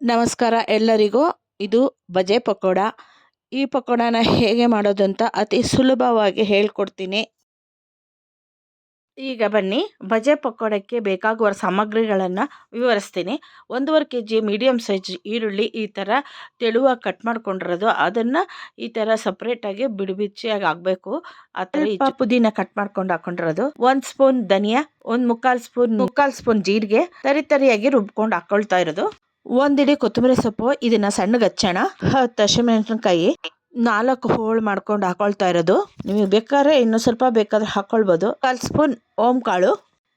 ನಮಸ್ಕಾರ ಎಲ್ಲರಿಗೂ. ಇದು ಬಜೆ ಪಕೋಡ. ಈ ಪಕೋಡನ ಹೇಗೆ ಮಾಡೋದು ಅಂತ ಅತಿ ಸುಲಭವಾಗಿ ಹೇಳ್ಕೊಡ್ತೀನಿ. ಈಗ ಬನ್ನಿ ಬಜೆ ಪಕೋಡಕ್ಕೆ ಬೇಕಾಗುವ ಸಾಮಗ್ರಿಗಳನ್ನು ವಿವರಿಸ್ತೀನಿ. ಒಂದೂವರೆ ಕೆ ಜಿ ಮೀಡಿಯಮ್ ಸೈಜ್ ಈರುಳ್ಳಿ ಈ ಥರ ತೆಳುವಾಗಿ ಕಟ್ ಮಾಡ್ಕೊಂಡಿರೋದು. ಅದನ್ನು ಈ ಥರ ಸಪ್ರೇಟಾಗಿ ಬಿಡಿ ಬಿಚ್ಚಿಯಾಗಿ ಆಗಬೇಕು ಆ ಥರ ಪುದೀನ ಕಟ್ ಮಾಡ್ಕೊಂಡು ಹಾಕೊಂಡಿರೋದು. ಒಂದು ಸ್ಪೂನ್ ಧನಿಯಾ ಒಂದು ಮುಕ್ಕಾಲು ಸ್ಪೂನ್ ಮುಕ್ಕಾಲು ಸ್ಪೂನ್ ಜೀರಿಗೆ ತರಿ ತರಿಯಾಗಿ ರುಬ್ಕೊಂಡು ಹಾಕೊಳ್ತಾ ಇರೋದು. ಒಂದಿಡಿ ಕೊತ್ತಂಬರಿ ಸೊಪ್ಪು, ಇದನ್ನ ಸಣ್ಣಗೆ ಹಚ್ಚೋಣ. ಹತ್ತು ಹಸಿಮೆಣಸಿನ್ಕಾಯಿ ನಾಲ್ಕು ಹೋಳು ಮಾಡ್ಕೊಂಡು ಹಾಕೊಳ್ತಾ ಇರೋದು. ನಿಮಗೆ ಬೇಕಾದ್ರೆ ಇನ್ನೂ ಸ್ವಲ್ಪ ಬೇಕಾದ್ರೆ ಹಾಕೊಳ್ಬೋದು. ಕಾಲು ಸ್ಪೂನ್ ಓಂ ಕಾಳು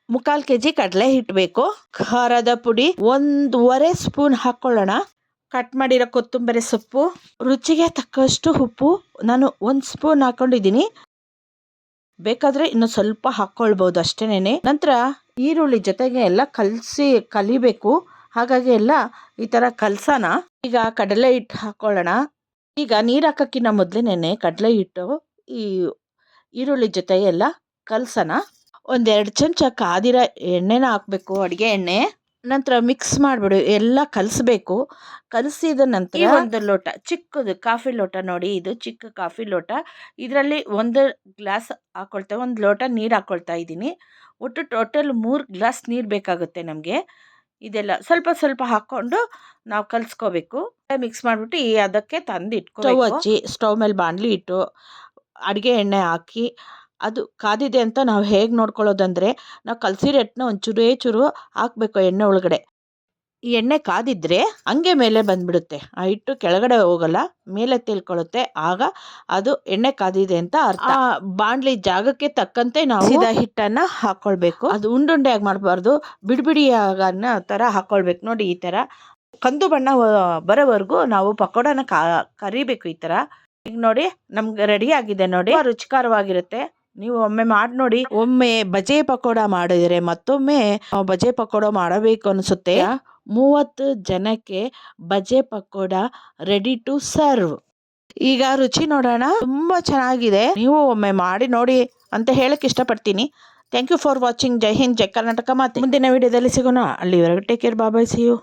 ಮುಕ್ಕಾಲು ಕೆ ಜಿ ಕಡಲೆ ಹಿಟ್ಟು ಬೇಕು ಖಾರದ ಪುಡಿ ಒಂದೂವರೆ ಸ್ಪೂನ್ ಹಾಕ್ಕೊಳ್ಳೋಣ ಕಟ್ ಮಾಡಿರೋ ಕೊತ್ತಂಬರಿ ಸೊಪ್ಪು, ರುಚಿಗೆ ತಕ್ಕಷ್ಟು ಉಪ್ಪು ನಾನು ಒಂದು ಸ್ಪೂನ್ ಹಾಕೊಂಡಿದ್ದೀನಿ. ಬೇಕಾದ್ರೆ ಇನ್ನು ಸ್ವಲ್ಪ ಹಾಕ್ಕೊಳ್ಬೋದು ಅಷ್ಟೇನೆ ನಂತರ ಈರುಳ್ಳಿ ಜೊತೆಗೆ ಎಲ್ಲ ಕಲಸಿ ಕಲಿಬೇಕು. ಹಾಗಾಗಿ ಎಲ್ಲ ಈ ಥರ ಕಲಸೋಣ ಈಗ ಕಡಲೆ ಹಿಟ್ಟು ಹಾಕ್ಕೊಳ್ಳೋಣ ಈಗ ನೀರು ಹಾಕೋಕ್ಕಿಂತ ಮೊದಲೇನೆ ಕಡಲೆ ಹಿಟ್ಟು, ಈ ಈರುಳ್ಳಿ ಜೊತೆ ಎಲ್ಲ ಕಲಸೋಣ ಒಂದೆರಡು ಚಮಚ ಕಾದಿರ ಎಣ್ಣೆನ ಹಾಕಬೇಕು, ಅಡುಗೆ ಎಣ್ಣೆ. ನಂತರ ಮಿಕ್ಸ್ ಮಾಡಿಬಿಡು, ಎಲ್ಲ ಕಲಿಸ್ಬೇಕು. ಕಲಸಿದ ನಂತರ ಒಂದು ಲೋಟ, ಚಿಕ್ಕದು ಕಾಫಿ ಲೋಟ ನೋಡಿ, ಇದು ಚಿಕ್ಕ ಕಾಫಿ ಲೋಟ. ಇದರಲ್ಲಿ ಒಂದು ಗ್ಲಾಸ್ ಹಾಕ್ಕೊಳ್ತೇವೆ ಒಂದು ಲೋಟ ನೀರು ಹಾಕ್ಕೊಳ್ತಾ ಇದ್ದೀನಿ. ಒಟ್ಟು ಟೋಟಲ್ ಮೂರು ಗ್ಲಾಸ್ ನೀರು ಬೇಕಾಗುತ್ತೆ ನಮಗೆ. ಇದೆಲ್ಲ ಸ್ವಲ್ಪ ಸ್ವಲ್ಪ ಹಾಕ್ಕೊಂಡು ನಾವು ಕಲಿಸ್ಕೋಬೇಕು. ಮಿಕ್ಸ್ ಮಾಡಿಬಿಟ್ಟು ಅದಕ್ಕೆ ತಂದು ಇಟ್ಕೊ ಹಚ್ಚಿ, ಸ್ಟವ್ ಮೇಲೆ ಬಾಣಲಿ ಇಟ್ಟು ಅಡುಗೆ ಎಣ್ಣೆ ಹಾಕಿ, ಅದು ಕಾದಿದೆ ಅಂತ ನಾವು ಹೇಗೆ ನೋಡ್ಕೊಳ್ಳೋದಂದರೆ, ನಾವು ಕಲಸಿರೋ ಹಿಟ್ಟನ್ನ ಒಂದು ಚೂರು ಹಾಕಬೇಕು ಎಣ್ಣೆ ಒಳಗಡೆ. ಈ ಎಣ್ಣೆ ಕಾದಿದ್ರೆ ಹಂಗೆ ಮೇಲೆ ಬಂದ್ಬಿಡುತ್ತೆ. ಆ ಹಿಟ್ಟು ಕೆಳಗಡೆ ಹೋಗಲ್ಲ ಮೇಲೆ ತೇಲ್ಕೊಳ್ಳುತ್ತೆ. ಆಗ ಅದು ಎಣ್ಣೆ ಕಾದಿದೆ ಅಂತ ಅರ್ಥ. ಬಾಣಲಿ ಜಾಗಕ್ಕೆ ತಕ್ಕಂತೆ ನಾವು ಇದ ಹಿಟ್ಟನ್ನು ಹಾಕ್ಕೊಳ್ಬೇಕು ಅದು ಉಂಡುಂಡೆಯಾಗಿ ಮಾಡಬಾರ್ದು ಆ ಥರ ಹಾಕೊಳ್ಬೇಕು. ನೋಡಿ ಈ ಥರ. ಕಂದು ಬಣ್ಣ ಬರೋವರೆಗೂ ನಾವು ಪಕೋಡನ ಕರಿಬೇಕು ಈ ಥರ. ಈಗ ನೋಡಿ ನಮ್ಗೆ ರೆಡಿ ಆಗಿದೆ ನೋಡಿ. ರುಚಿಕರವಾಗಿರುತ್ತೆ. ನೀವು ಒಮ್ಮೆ ಮಾಡಿ ನೋಡಿ. ಒಮ್ಮೆ ಬಜೆ ಪಕೋಡ ಮಾಡಿದರೆ ಮತ್ತೊಮ್ಮೆ ಬಜೆ ಪಕೋಡ ಮಾಡಬೇಕು ಅನಿಸುತ್ತೆ. ಮೂವತ್ತು ಜನಕ್ಕೆ ಬಜೆ ಪಕೋಡ ರೆಡಿ ಟು ಸರ್ವ್ ಈಗ ರುಚಿ ನೋಡೋಣ. ತುಂಬ ಚೆನ್ನಾಗಿದೆ. ನೀವು ಒಮ್ಮೆ ಮಾಡಿ ನೋಡಿ ಅಂತ ಹೇಳಕ್ಕೆ ಇಷ್ಟಪಡ್ತೀನಿ. Thank you for watching Jai Hind, Jai Karnataka ಮಾತು. ಮುಂದಿನ ವಿಡಿಯೋದಲ್ಲಿ ಸಿಗೋಣ. ಅಲ್ಲಿವರೆಗೆ take care bye bye see you